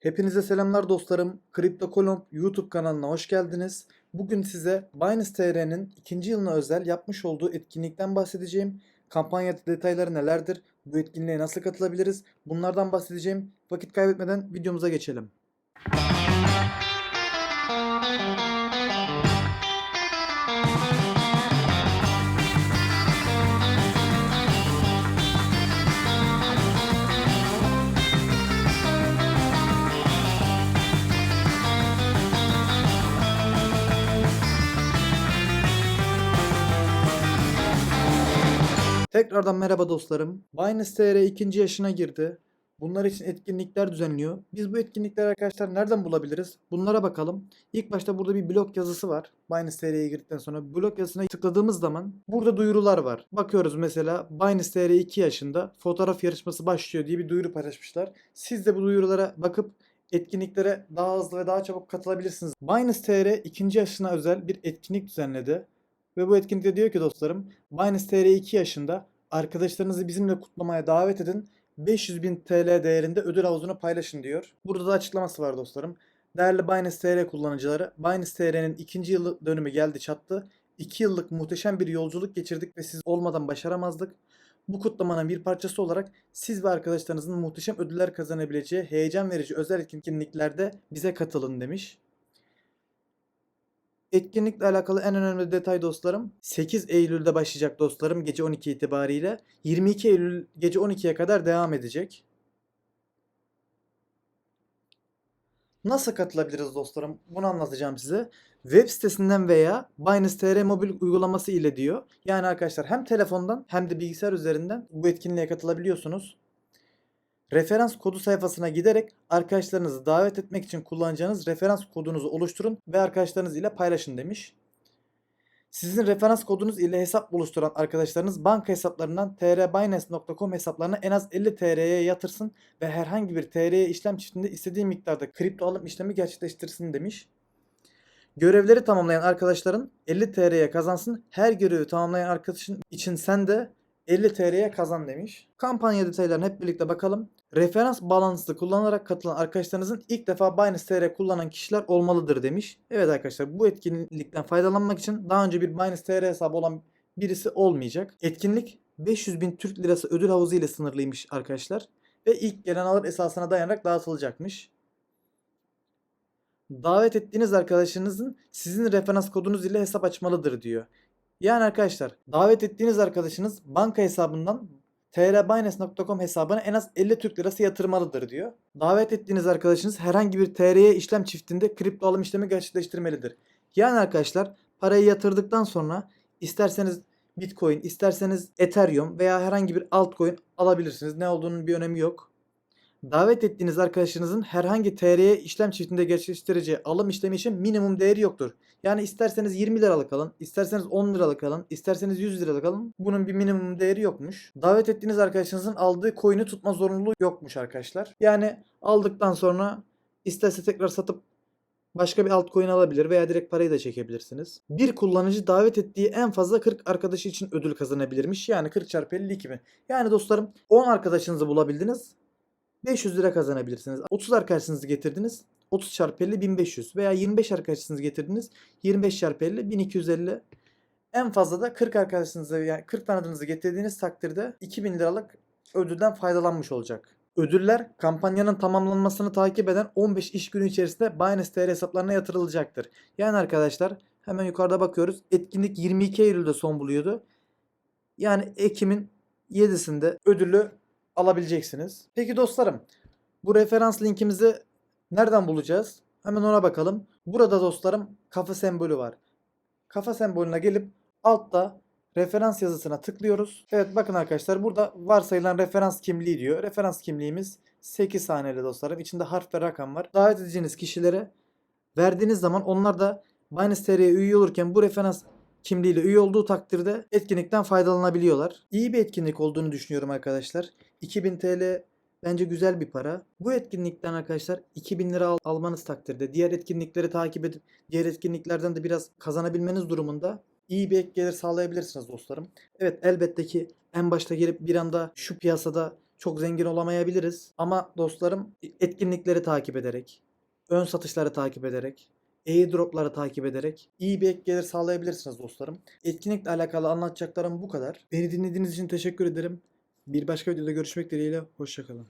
Hepinize selamlar dostlarım. Kripto Kolomb YouTube kanalına hoş geldiniz. Bugün size Binance TR'nin ikinci yılına özel yapmış olduğu etkinlikten bahsedeceğim. Kampanya detayları nelerdir? Bu etkinliğe nasıl katılabiliriz? Bunlardan bahsedeceğim. Vakit kaybetmeden videomuza geçelim. Tekrardan merhaba dostlarım. Binance TR ikinci yaşına girdi. Bunlar için etkinlikler düzenliyor. Biz bu etkinlikleri arkadaşlar nereden bulabiliriz? Bunlara bakalım. İlk başta burada bir blog yazısı var. Binance TR'ye girdikten sonra blog yazısına tıkladığımız zaman burada duyurular var. Bakıyoruz mesela Binance TR 2 yaşında fotoğraf yarışması başlıyor diye bir duyuru paylaşmışlar. Siz de bu duyurulara bakıp etkinliklere daha hızlı ve daha çabuk katılabilirsiniz. Binance TR ikinci yaşına özel bir etkinlik düzenledi. Ve bu etkinlikte diyor ki dostlarım Binance TR 2 yaşında arkadaşlarınızı bizimle kutlamaya davet edin. 500 bin TL değerinde ödül havuzunu paylaşın diyor. Burada da açıklaması var dostlarım. Değerli Binance TR kullanıcıları, Binance TR'nin ikinci yıl dönümü geldi çattı. 2 yıllık muhteşem bir yolculuk geçirdik ve siz olmadan başaramazdık. Bu kutlamanın bir parçası olarak siz ve arkadaşlarınızın muhteşem ödüller kazanabileceği heyecan verici özel etkinliklerde bize katılın demiş. Etkinlikle alakalı en önemli detay dostlarım 8 Eylül'de başlayacak dostlarım gece 12 itibariyle 22 Eylül gece 12'ye kadar devam edecek. Nasıl katılabiliriz dostlarım? Bunu anlatacağım size. Web sitesinden veya Binance TR mobil uygulaması ile diyor. Yani arkadaşlar hem telefondan hem de bilgisayar üzerinden bu etkinliğe katılabiliyorsunuz. Referans kodu sayfasına giderek arkadaşlarınızı davet etmek için kullanacağınız referans kodunuzu oluşturun ve arkadaşlarınız ile paylaşın demiş. Sizin referans kodunuz ile hesap oluşturan arkadaşlarınız banka hesaplarından trbinance.com hesaplarına en az 50 TL'ye yatırsın ve herhangi bir TL'ye işlem çiftinde istediği miktarda kripto alım işlemi gerçekleştirsin demiş. Görevleri tamamlayan arkadaşların 50 TL'ye kazansın. Her görevi tamamlayan arkadaşın için sen de 50 TL'ye kazan demiş. Kampanya detaylarına hep birlikte bakalım. Referans bağlantısı kullanarak katılan arkadaşlarınızın ilk defa Binance TR kullanan kişiler olmalıdır demiş. Evet arkadaşlar bu etkinlikten faydalanmak için daha önce bir Binance TR hesabı olan birisi olmayacak. Etkinlik 500 bin Türk lirası ödül havuzu ile sınırlıymış arkadaşlar. Ve ilk gelen alır esasına dayanarak dağıtılacakmış. Davet ettiğiniz arkadaşınızın sizin referans kodunuz ile hesap açmalıdır diyor. Yani arkadaşlar davet ettiğiniz arkadaşınız banka hesabından trbinance.com hesabına en az 50 Türk lirası yatırmalıdır diyor. Davet ettiğiniz arkadaşınız herhangi bir TR'ye işlem çiftinde kripto alım işlemi gerçekleştirmelidir. Yani arkadaşlar parayı yatırdıktan sonra isterseniz Bitcoin, isterseniz Ethereum veya herhangi bir altcoin alabilirsiniz. Ne olduğunun bir önemi yok. Davet ettiğiniz arkadaşınızın herhangi TR'ye işlem çiftinde gerçekleştireceği alım işlemi için minimum değeri yoktur. Yani isterseniz 20 liralık alın, isterseniz 10 liralık alın, isterseniz 100 liralık alın. Bunun bir minimum değeri yokmuş. Davet ettiğiniz arkadaşınızın aldığı coin'i tutma zorunluluğu yokmuş arkadaşlar. Yani aldıktan sonra isterse tekrar satıp başka bir altcoin alabilir veya direkt parayı da çekebilirsiniz. Bir kullanıcı davet ettiği en fazla 40 arkadaşı için ödül kazanabilirmiş. Yani 40 çarpı 52 mi? Yani dostlarım 10 arkadaşınızı bulabildiniz. 500 lira kazanabilirsiniz. 30 arkadaşınızı getirdiniz. 30 çarpı 50 1500 veya 25 arkadaşınızı getirdiniz. 25 çarpı 50 1250. En fazla da 40 arkadaşınızı yani 40 tanıdığınızı getirdiğiniz takdirde 2000 liralık ödülden faydalanmış olacak. Ödüller kampanyanın tamamlanmasını takip eden 15 iş günü içerisinde Binance TR hesaplarına yatırılacaktır. Yani arkadaşlar hemen yukarıda bakıyoruz. Etkinlik 22 Eylül'de son buluyordu. Yani Ekim'in 7'sinde ödülü alabileceksiniz. Peki dostlarım bu referans linkimizi nereden bulacağız? Hemen ona bakalım. Burada dostlarım kafa sembolü var. Kafa sembolüne gelip altta referans yazısına tıklıyoruz. Evet bakın arkadaşlar burada varsayılan referans kimliği diyor. Referans kimliğimiz 8 haneli dostlarım. İçinde harf ve rakam var. Davet edeceğiniz kişilere verdiğiniz zaman onlar da Binance TR'ye üye olurken bu referans kimliğiyle üye olduğu takdirde etkinlikten faydalanabiliyorlar. İyi bir etkinlik olduğunu düşünüyorum arkadaşlar. 2000 TL bence güzel bir para. Bu etkinlikten arkadaşlar 2000 lira al- almanız takdirde diğer etkinlikleri takip edip diğer etkinliklerden de biraz kazanabilmeniz durumunda iyi bir ek gelir sağlayabilirsiniz dostlarım. Evet elbette ki en başta gelip bir anda şu piyasada çok zengin olamayabiliriz. Ama dostlarım etkinlikleri takip ederek, ön satışları takip ederek, airdropları takip ederek iyi bir ek gelir sağlayabilirsiniz dostlarım. Etkinlikle alakalı anlatacaklarım bu kadar. Beni dinlediğiniz için teşekkür ederim. Bir başka videoda görüşmek dileğiyle. Hoşçakalın.